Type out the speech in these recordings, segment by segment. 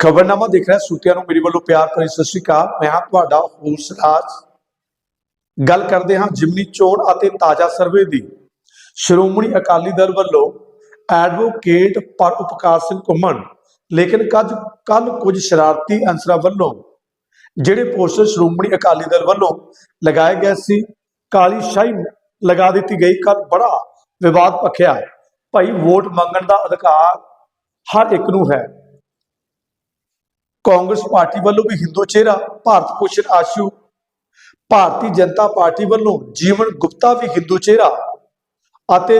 ਖਬਰਨਾਮਾ ਦੇਖ ਰਿਹਾ, ਸੂਤਿਆਂ ਨੂੰ ਮੇਰੇ ਵੱਲੋਂ ਪਿਆਰ ਭਰੀ ਸਤਿ ਸ਼੍ਰੀ ਅਕਾਲ। ਮੈਂ ਹਾਂ ਤੁਹਾਡਾ ਹੋਸ ਰਾਜ ਗੱਲ ਕਰਦੇ ਹਾਂ ਜਿਮਨੀ ਚੋਣ ਅਤੇ ਤਾਜ਼ਾ ਸਰਵੇ ਦੀ। ਸ਼੍ਰੋਮਣੀ ਅਕਾਲੀ ਦਲ ਵੱਲੋਂ ਐਡਵੋਕੇਟ ਪਰ ਉਪਕਾਰ ਸਿੰਘ ਘੁੰਮਣ, ਲੇਕਿਨ ਕੱਜ ਕੱਲ ਕੁਝ ਸ਼ਰਾਰਤੀ ਅੰਸਰਾਂ ਵੱਲੋਂ, ਜਿਹੜੇ ਪੋਸਟਰ ਸ਼੍ਰੋਮਣੀ ਅਕਾਲੀ ਦਲ ਵੱਲੋਂ ਲਗਾਏ ਗਏ ਸੀ, ਕਾਲੀ ਸ਼ਾਹੀ ਲਗਾ ਦਿੱਤੀ ਗਈ ਕੱਲ ਬੜਾ ਵਿਵਾਦ ਭਖਿਆ ਭਾਈ ਵੋਟ ਮੰਗਣ ਦਾ ਅਧਿਕਾਰ ਹਰ ਇੱਕ ਨੂੰ ਹੈ। ਕਾਂਗਰਸ ਪਾਰਟੀ ਵੱਲੋਂ ਵੀ ਹਿੰਦੂ ਚਿਹਰਾ ਭਾਰਤ ਭੂਸ਼ਣ ਆਸ਼ੂ ਭਾਰਤੀ ਜਨਤਾ ਪਾਰਟੀ ਵੱਲੋਂ ਜੀਵਨ ਗੁਪਤਾ ਵੀ ਹਿੰਦੂ ਚਿਹਰਾ ਅਤੇ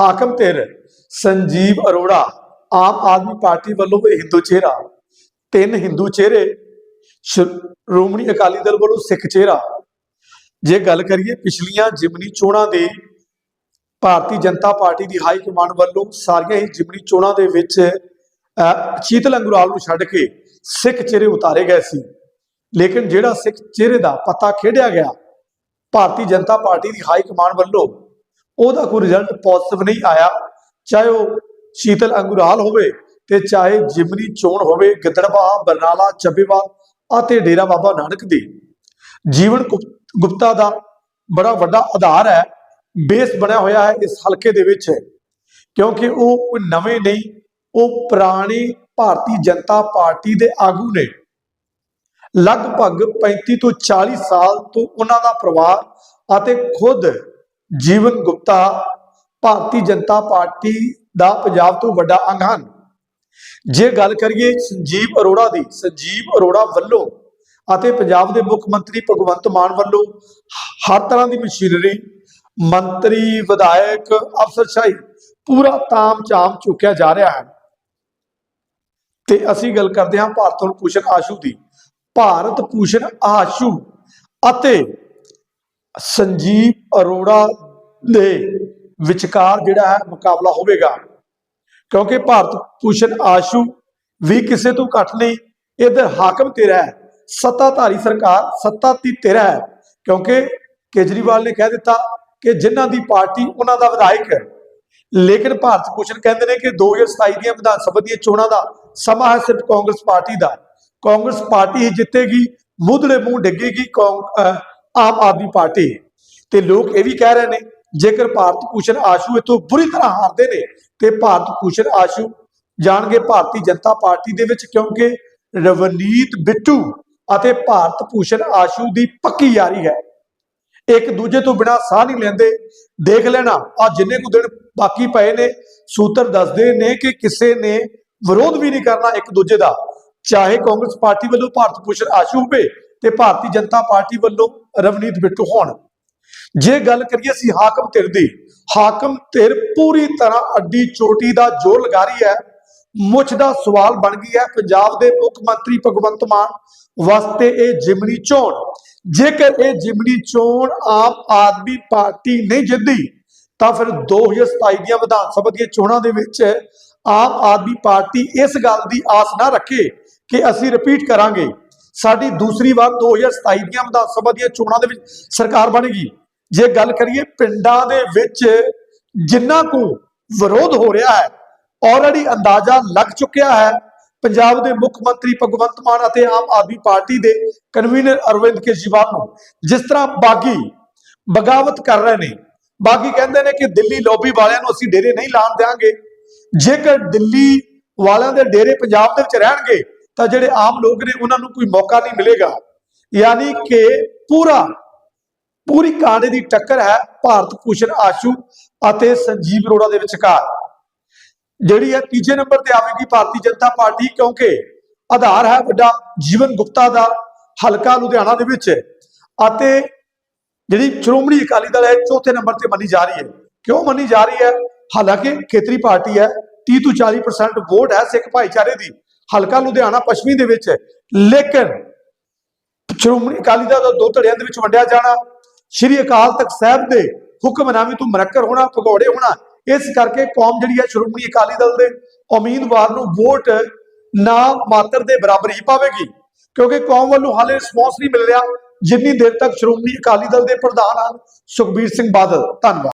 ਹਾਕਮ ਧਿਰ ਸੰਜੀਵ ਅਰੋੜਾ ਆਮ ਆਦਮੀ ਪਾਰਟੀ ਵੱਲੋਂ ਵੀ ਹਿੰਦੂ ਚਿਹਰਾ ਤਿੰਨ ਹਿੰਦੂ ਚਿਹਰੇ ਸ਼੍ਰੋਮਣੀ ਅਕਾਲੀ ਦਲ ਵੱਲੋਂ ਸਿੱਖ ਚਿਹਰਾ। ਜੇ ਗੱਲ ਕਰੀਏ ਪਿਛਲੀਆਂ ਜਿਮਨੀ ਚੋਣਾਂ ਦੇ ਭਾਰਤੀ ਜਨਤਾ ਪਾਰਟੀ ਦੀ ਹਾਈ ਕਮਾਂਡ ਵੱਲੋਂ ਸਾਰੀਆਂ ਹੀ ਜਿਮਨੀ ਚੋਣਾਂ ਦੇ ਵਿੱਚ ਅਹ, ਸ਼ੀਤਲ ਅੰਗੁਰਾਲ ਨੂੰ ਛੱਡ ਕੇ ਸਿੱਖ ਚਿਹਰੇ ਉਤਾਰੇ ਗਏ ਸੀ। ਲੇਕਿਨ ਜਿਹੜਾ ਸਿੱਖ ਚਿਹਰੇ ਦਾ ਪਤਾ ਖੇਡਿਆ ਗਿਆ, ਭਾਰਤੀ ਜਨਤਾ ਪਾਰਟੀ ਦੀ ਹਾਈ ਕਮਾਂਡ ਵੱਲੋਂ, ਉਹਦਾ ਕੋਈ ਰਿਜ਼ਲਟ ਪੋਜ਼ਿਟਿਵ ਨਹੀਂ ਆਇਆ। ਚਾਹੇ ਉਹ ਸ਼ੀਤਲ ਅੰਗੁਰਾਲ ਹੋਵੇ ਤੇ ਚਾਹੇ ਜਿਮਨੀ ਚੋਣ ਹੋਵੇ, ਗਿੱਦੜਬਾਹਾ, ਬਰਨਾਲਾ, ਚੱਬੇਵਾਲ ਅਤੇ ਡੇਰਾ ਬਾਬਾ ਨਾਨਕ ਦੀ। ਜੀਵਨ ਗੁਪ- ਗੁਪਤਾ ਦਾ ਬੜਾ ਵੱਡਾ ਆਧਾਰ ਹੈ, ਬੇਸ ਬਣਿਆ ਹੋਇਆ ਹੈ ਇਸ ਹਲਕੇ ਦੇ ਵਿੱਚ। ਕਿਉਂਕਿ ਉਹ ਕੋਈ ਨਵੇਂ ਨਹੀਂ, ਉਹ ਪੁਰਾਣੀ ਭਾਰਤੀ ਜਨਤਾ ਪਾਰਟੀ ਦੇ ਆਗੂ ਨੇ ਲਗਭਗ 35 ਤੋਂ 40 ਸਾਲ ਤੋਂ ਉਹਨਾਂ ਦਾ ਪਰਿਵਾਰ ਅਤੇ ਖੁਦ ਜੀਵਨ ਗੁਪਤਾ ਭਾਰਤੀ ਜਨਤਾ ਪਾਰਟੀ ਦਾ ਪੰਜਾਬ ਤੋਂ ਵੱਡਾ ਅੰਗ ਹਨ। ਜੇ ਗੱਲ ਕਰੀਏ ਸੰਜੀਵ ਅਰੋੜਾ ਦੀ, ਸੰਜੀਵ ਅਰੋੜਾ ਵੱਲੋਂ ਅਤੇ ਪੰਜਾਬ ਦੇ ਮੁੱਖ ਮੰਤਰੀ ਭਗਵੰਤ ਮਾਨ ਵੱਲੋਂ ਹਰ ਤਰ੍ਹਾਂ ਦੀ ਮਸ਼ੀਨਰੀ, ਮੰਤਰੀ, ਵਿਧਾਇਕ, ਅਫਸਰਸ਼ਾਹੀ ਪੂਰਾ ਤਾਮ ਚਾਮ ਚੁੱਕਿਆ ਜਾ ਰਿਹਾ ਹੈ। ਤੇ ਅਸੀਂ ਗੱਲ ਕਰਦੇ ਹਾਂ ਭਾਰਤ ਭੂਸ਼ਣ ਆਸ਼ੂ ਦੀ। ਭਾਰਤ ਭੂਸ਼ਣ ਆਸ਼ੂ ਅਤੇ ਸੰਜੀਵ ਅਰੋੜਾ ਦੇ ਵਿਚਕਾਰ ਜਿਹੜਾ ਹੈ ਮੁਕਾਬਲਾ ਹੋਵੇਗਾ। ਕਿਉਂਕਿ ਭਾਰਤ ਭੂਸ਼ਣ ਆਸ਼ੂ ਵੀ ਕਿਸੇ ਤੋਂ ਘੱਟ ਨਹੀਂ, ਇਧਰ ਹਾਕਮ ਤੇਰਾ ਹੈ, ਸੱਤਾਧਾਰੀ ਸਰਕਾਰ ਸੱਤਾ ਦੀ ਤੇਰਾ ਹੈ। ਕਿਉਂਕਿ ਕੇਜਰੀਵਾਲ ਨੇ ਕਹਿ ਦਿੱਤਾ ਕਿ ਜਿਨ੍ਹਾਂ ਦੀ ਪਾਰਟੀ ਉਹਨਾਂ ਦਾ ਵਿਧਾਇਕ ਲੇਕਿਨ ਭਾਰਤ ਭੂਸ਼ਣ ਕਹਿੰਦੇ ਨੇ ਕਿ 2027 ਦੀਆਂ ਵਿਧਾਨ ਸਭਾ ਦੀਆਂ ਚੋਣਾਂ ਦਾ ਸਮਾਂ ਹੈ ਸਿਰਫ ਕਾਂਗਰਸ ਪਾਰਟੀ ਦਾ। ਕਾਂਗਰਸ ਪਾਰਟੀ ਹੀ ਜਿੱਤੇਗੀ ਮੁੱਢਲੇ ਮੂੰਹ ਡਿੱਗੇਗੀ ਕੌਂ- ਆਮ ਆਦਮੀ ਪਾਰਟੀ। ਤੇ ਲੋਕ ਇਹ ਵੀ ਕਹਿ ਰਹੇ ਨੇ, ਜੇਕਰ ਭਾਰਤ ਭੂਸ਼ਣ ਆਸ਼ੂ ਇਤੋਂ ਬੁਰੀ ਤਰ੍ਹਾਂ ਹਾਰਦੇ ਨੇ, ਤੇ ਭਾਰਤ ਭੂਸ਼ਣ ਆਸ਼ੂ ਜਾਣਗੇ ਭਾਰਤੀ ਜਨਤਾ ਪਾਰਟੀ ਦੇ ਵਿੱਚ ਕਿਉਂਕਿ ਰਵਨੀਤ ਬਿੱਟੂ ਅਤੇ ਭਾਰਤ ਭੂਸ਼ਣ ਆਸ਼ੂ ਦੀ ਪੱਕੀ ਯਾਰੀ ਹੈ। ਇੱਕ ਦੂਜੇ ਤੋਂ ਬਿਨਾ ਸਾਹ ਨਹੀਂ ਲੈਂਦੇ। ਦੇਖ ਲੈਣਾ ਆ ਜਿੰਨੇ ਕੁ ਦਿਨ ਬਾਕੀ ਪਏ ਨੇ, ਸੂਤਰ ਦੱਸਦੇ ਨੇ ਕਿ ਕਿਸੇ ਨੇ ਵਿਰੋਧ ਵੀ ਨਹੀਂ ਕਰਨਾ ਇੱਕ ਦੂਜੇ ਦਾ। ਚਾਹੇ ਕਾਂਗਰਸ ਪਾਰਟੀ ਵੱਲੋਂ ਭਾਰਤ ਭੂਸ਼ਣ ਆਸ਼ੂ ਹੋਵੇ ਤੇ ਭਾਰਤੀ ਜਨਤਾ ਪਾਰਟੀ ਵੱਲੋਂ ਰਵਨੀਤ ਬਿੱਟੂ ਹੋਣ। ਜੇ ਗੱਲ ਕਰੀਏ ਅਸੀਂ ਹਾਕਮ ਧਿਰ ਦੀ, ਹਾਕਮ ਧਿਰ ਪੂਰੀ ਤਰ੍ਹਾਂ ਅੱਡੀ ਚੋਟੀ ਦਾ ਜ਼ੋਰ ਲਗਾ ਰਹੀ ਹੈ। ਮੁੱਛ ਦਾ ਸਵਾਲ ਬਣ ਗਈ ਹੈ। ਪੰਜਾਬ ਦੇ ਮੁੱਖ ਮੰਤਰੀ ਭਗਵੰਤ ਮਾਨ ਵਾਸਤੇ ਇਹ ਜਿਮਨੀ ਚੋਣ। ਜੇਕਰ ਇਹ ਜਿਮਨੀ ਚੋਣ ਆਮ ਆਦਮੀ ਪਾਰਟੀ ਨਹੀਂ ਜਿੱਦੀ ਤਾਂ ਫਿਰ 2027 ਦੀਆਂ ਵਿਧਾਨ ਸਭਾ ਦੀਆਂ ਚੋਣਾਂ ਦੇ ਵਿੱਚ ਆਮ ਆਦਮੀ ਪਾਰਟੀ ਇਸ ਗੱਲ ਦੀ ਆਸ ਨਾ ਰੱਖੇ ਕਿ ਅਸੀਂ ਰਿਪੀਟ ਕਰਾਂਗੇ। ਸਾਡੀ ਦੂਸਰੀ ਵਾਰ 2027 ਦੀਆਂ ਵਿਧਾਨ ਸਭਾ ਦੀਆਂ ਚੋਣਾਂ ਦੇ ਵਿੱਚ ਸਰਕਾਰ ਬਣੇਗੀ ਜੇ ਗੱਲ ਕਰੀਏ ਪਿੰਡਾਂ ਦੇ ਵਿੱਚ ਜਿੰਨਾ ਕੋ ਵਿਰੋਧ ਹੋ ਰਿਹਾ ਹੈ ਆਲਰੇਡੀ ਅੰਦਾਜ਼ਾ ਲੱਗ ਚੁੱਕਿਆ ਹੈ। ਪੰਜਾਬ ਦੇ ਮੁੱਖ ਮੰਤਰੀ ਭਗਵੰਤ ਮਾਨ ਅਤੇ ਆਮ ਆਦਮੀ ਪਾਰਟੀ ਦੇ ਕਨਵੀਨਰ ਅਰਵਿੰਦ ਕੇਜਰੀਵਾਲ ਨੂੰ ਜਿਸ ਤਰ੍ਹਾਂ ਬਾਗੀ ਬਗਾਵਤ ਕਰ ਰਹੇ ਨੇ, ਬਾਗੀ ਕਹਿੰਦੇ ਨੇ ਕਿ ਦਿੱਲੀ ਲੋਬੀ ਵਾਲਿਆਂ ਨੂੰ ਅਸੀਂ ਡੇਰੇ ਨਹੀਂ ਲਾਣ ਦੇਵਾਂਗੇ ਜੇਕਰ ਦਿੱਲੀ ਵਾਲਿਆਂ ਦੇ ਡੇਰੇ ਪੰਜਾਬ ਦੇ ਵਿੱਚ ਰਹਿਣਗੇ, ਤਾਂ ਜਿਹੜੇ ਆਮ ਲੋਕ ਨੇ ਉਹਨਾਂ ਨੂੰ ਕੋਈ ਮੌਕਾ ਨਹੀਂ ਮਿਲੇਗਾ। ਯਾਨੀ ਕਿ ਪੂਰਾ, ਪੂਰੀ ਕਾਂਡੇ ਦੀ ਟੱਕਰ ਹੈ ਭਾਰਤ ਭੂਸ਼ਣ ਆਸ਼ੂ ਅਤੇ ਸੰਜੀਵ ਅਰੋੜਾ ਦੇ ਵਿਚਕਾਰ। ਜਿਹੜੀ ਹੈ ਤੀਜੇ ਨੰਬਰ ਤੇ ਆਵੇਗੀ ਭਾਰਤੀ ਜਨਤਾ ਪਾਰਟੀ, ਕਿਉਂਕਿ ਆਧਾਰ ਹੈ ਵੱਡਾ ਜੀਵਨ ਗੁਪਤਾ ਦਾ ਹਲਕਾ ਲੁਧਿਆਣਾ ਦੇ ਵਿੱਚ ਅਤੇ ਜਿਹੜੀ ਸ਼੍ਰੋਮਣੀ ਅਕਾਲੀ ਦਲ ਹੈ ਚੌਥੇ ਨੰਬਰ ਤੇ ਮੰਨੀ ਜਾ ਰਹੀ ਹੈ। ਕਿਉਂ ਮੰਨੀ ਜਾ ਰਹੀ ਹੈ? ਹਾਲਾਂਕਿ ਖੇਤਰੀ ਪਾਰਟੀ ਹੈ 30 ਤੋਂ 40% ਵੋਟ ਹੈ ਸਿੱਖ ਭਾਈਚਾਰੇ ਦੀ, ਹਲਕਾ ਲੁਧਿਆਣਾ ਪੱਛਮੀ ਦੇ ਵਿੱਚ। ਲੇਕਿਨ ਸ਼੍ਰੋਮਣੀ ਅਕਾਲੀ ਦਲ ਦਾ ਦੋ ਧੜਿਆਂ ਦੇ ਵਿੱਚ ਵੰਡਿਆ ਜਾਣਾ, ਸ਼੍ਰੀ ਅਕਾਲ ਤਖਤ ਸਾਹਿਬ ਦੇ ਹੁਕਮਨਾਮੇ ਤੋਂ ਮੁਨੱਕਰ ਹੋਣਾ, ਭਗੌੜੇ ਹੋਣਾ ਇਸ ਕਰਕੇ ਕੌਮ ਜਿਹੜੀ ਹੈ ਸ਼੍ਰੋਮਣੀ ਅਕਾਲੀ ਦਲ ਦੇ ਉਮੀਦਵਾਰ ਨੂੰ ਵੋਟ ਨਾ ਮਾਤਰ ਦੇ ਬਰਾਬਰ ਹੀ ਪਾਵੇਗੀ। ਕਿਉਂਕਿ ਕੌਮ ਵੱਲੋਂ ਹਾਲੇ ਰਿਸਪੌਂਸ ਨਹੀਂ ਮਿਲ ਰਿਹਾ। ਜਿੰਨੀ ਦੇਰ ਤੱਕ ਸ਼੍ਰੋਮਣੀ ਅਕਾਲੀ ਦਲ ਦੇ ਪ੍ਰਧਾਨ ਹਨ, ਸੁਖਬੀਰ ਸਿੰਘ ਬਾਦਲ, ਧੰਨਵਾਦ।